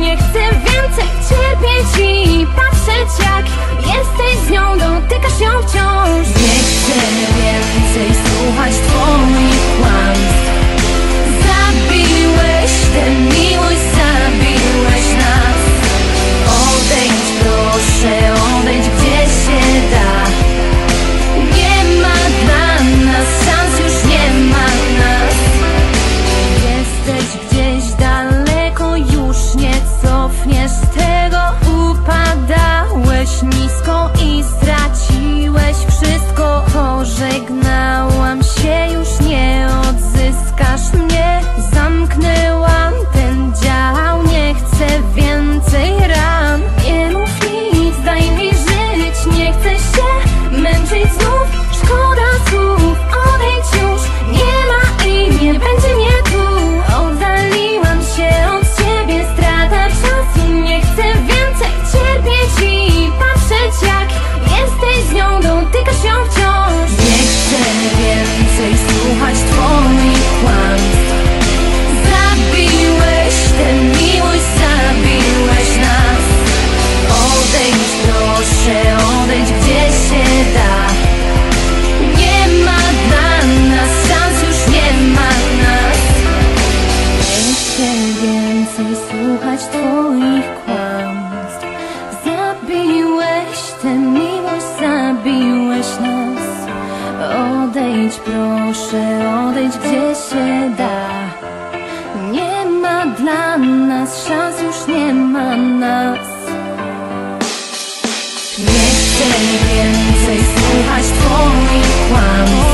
Nie chcę więcej cierpieć i patrzeć jak Jesteś z nią, dotykasz ją wciąż. tę miłość zabiłeś nas. Odejdź proszę, odejdź gdzie się da. Nie ma dla nas szans, już nie ma nas. Nie chcę więcej słuchać twoich kłamstw.